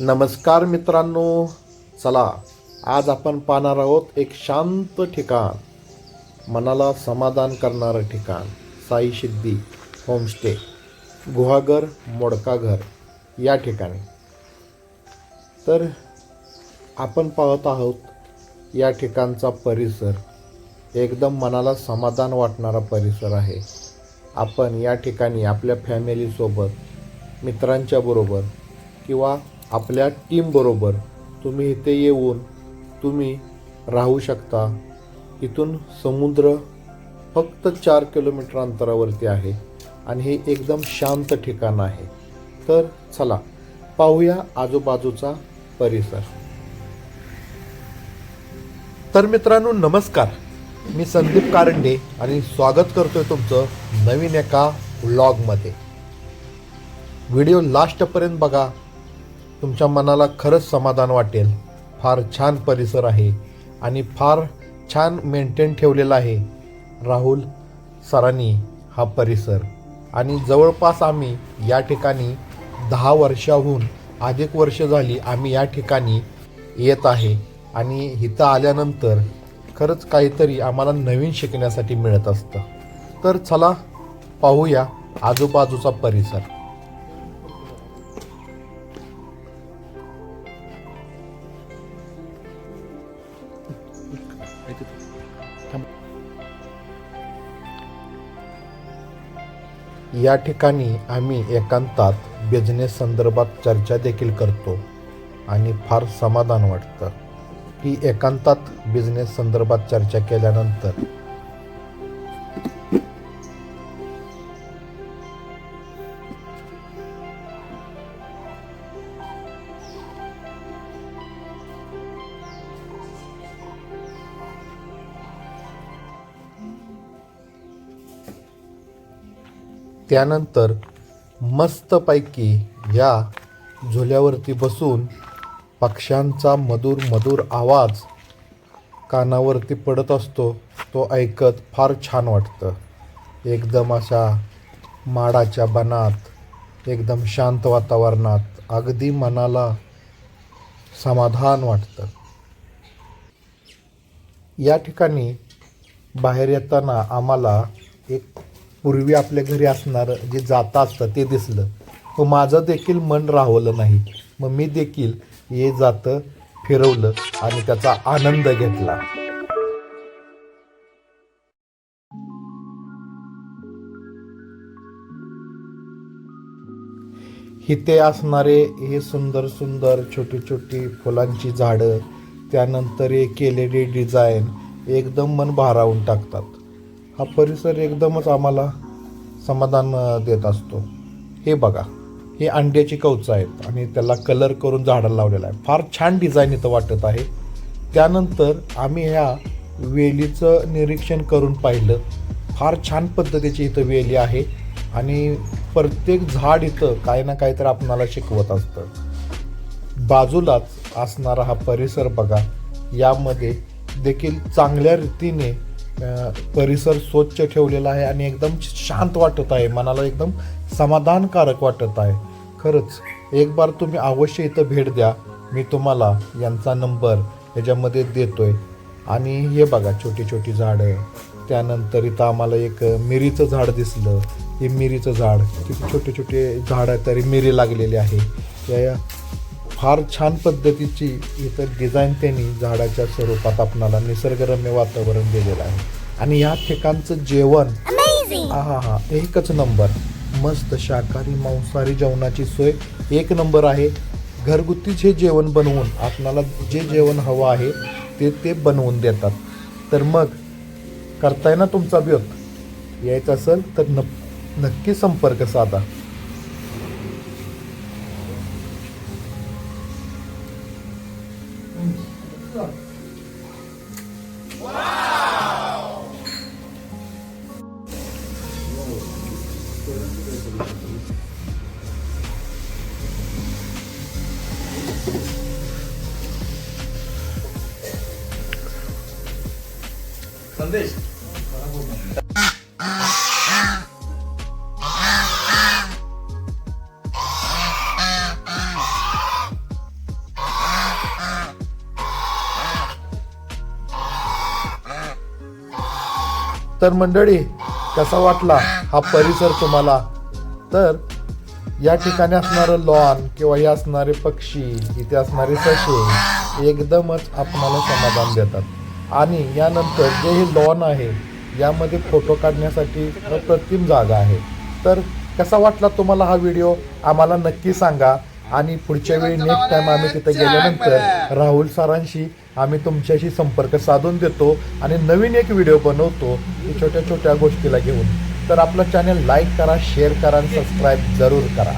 नमस्कार मित्रांनो चला आज आपण पाहणार आहोत एक शांत ठिकाण मनाला समाधान करणारं ठिकाण साई सिद्धी होमस्टे गुहागर मोडकाघर या ठिकाणी. तर आपण पाहत आहोत या ठिकाणचा परिसर एकदम मनाला समाधान वाटणारा परिसर आहे. आपण या ठिकाणी आपल्या फॅमिलीसोबत मित्रांच्या बरोबर किंवा आपल्या टीमबरोबर तुम्ही इथे येऊन तुम्ही राहू शकता. इथून समुद्र फक्त चार किलोमीटर अंतरावरती आहे आणि हे एकदम शांत ठिकाण आहे. तर चला पाहूया आजूबाजूचा परिसर. तर मित्रांनो नमस्कार. मी संदीप कारंडे आणि स्वागत करतोय तुमचं नवीन एका व्लॉगमध्ये व्हिडिओ लास्टपर्यंत बघा. तुमच्या मनाला खरंच समाधान वाटेल. फार छान परिसर आहे आणि फार छान मेंटेन ठेवलेला आहे. राहुल सरांनी हा परिसर. आणि जवळपास आम्ही या ठिकाणी दहा वर्षाहून अधिक वर्ष झाली आम्ही या ठिकाणी येत आहे. आणि इथं आल्यानंतर खरंच काहीतरी आम्हाला नवीन शिकण्यासाठी मिळत असतं. तर चला पाहूया आजूबाजूचा परिसर. या ठिकाणी आम्ही एकांतात बिझनेस संदर्भात चर्चा देखील करतो आणि फार समाधान वाटतं. की एकांतात बिझनेस संदर्भात चर्चा केल्यानंतर त्यानंतर मस्तपैकी या झुल्यावरती बसून पक्ष्यांचा मधुर मधुर आवाज कानावरती पडत असतो तो ऐकत फार छान वाटतं. एकदम अशा माडाच्या बनात एकदम शांत वातावरणात अगदी मनाला समाधान वाटतं. या ठिकाणी बाहेर येताना आम्हाला एक पूर्वी आपल्या घरी असणारं जे जाता असतं ते दिसलं. व माझं देखील मन राहवलं नाही. मग मी देखील ये जातं फिरवलं आणि त्याचा आनंद घेतला. इथे असणारे हे सुंदर सुंदर छोटी छोटी फुलांची झाडं त्यानंतर हे केलेली डिझाईन एकदम मन भारावून टाकतात. हा परिसर एकदमच आम्हाला समाधान देत असतो. हे बघा हे अंड्याची कवचं आहेत आणि त्याला कलर करून झाडाला लावलेला आहे. फार छान डिझाईन इथं वाटत आहे. त्यानंतर आम्ही ह्या वेलीचं निरीक्षण करून पाहिलं. फार छान पद्धतीची इथं वेली आहे आणि प्रत्येक झाड इथं काही ना काहीतरी आपणाला शिकवत असतं. बाजूलाच असणारा हा परिसर बघा यामध्ये देखील चांगल्या रीतीने परिसर स्वच्छ ठेवलेला आहे आणि एकदम शांत वाटत आहे. मनाला एकदम समाधानकारक वाटत आहे. खरंच एक बार तुम्ही अवश्य इथं भेट द्या. मी तुम्हाला यांचा नंबर ह्याच्यामध्ये आहे आणि हे बघा छोटी छोटी झाडं. त्यानंतर इथं आम्हाला एक मिरीचं झाड दिसलं. हे मिरीचं झाड किती छोटे छोटे झाड आहे तरी मिरी लागलेली आहे. या फार छान पद्धतीची इथं डिझाईन त्यांनी झाडाच्या स्वरूपात आपणाला निसर्गरम्य वातावरण दिलेलं आहे. आणि या ठिकाणचं जेवण हा हा हा एकच नंबर. मस्त शाकाहारी मांसाहारी जेवणाची सोय एक नंबर आहे. घरगुतीच हे जेवण बनवून आपणाला जे जेवण हवं आहे ते ते बनवून देतात. तर मग करताय ना तुमचा बेत यायचं असेल तर न नक्की संपर्क साधा. संदेश. तर मंडळी कसा वाटला? हा परिसर तुम्हाला. तर या ठिकाणी असणारं लॉन किंवा हे असणारे पक्षी इथे असणारे ससे एकदमच आपणाला समाधान देतात. आणि यानंतर जे हे लॉन आहे यामध्ये फोटो काढण्यासाठी अप्रतिम जागा आहे. तर कसा वाटला तुम्हाला हा व्हिडिओ? आम्हाला नक्की सांगा. आणि पुढच्या वेळी नेक्स्ट टाईम आम्ही तिथे गेल्यानंतर राहुल सरांशी आम्ही तुमच्याशी संपर्क साधून देतो आणि नवीन एक व्हिडिओ बनवतो की छोट्या छोट्या गोष्टीला घेऊन. तर आपलं चॅनल लाईक करा शेअर करा आणि सबस्क्राईब जरूर करा.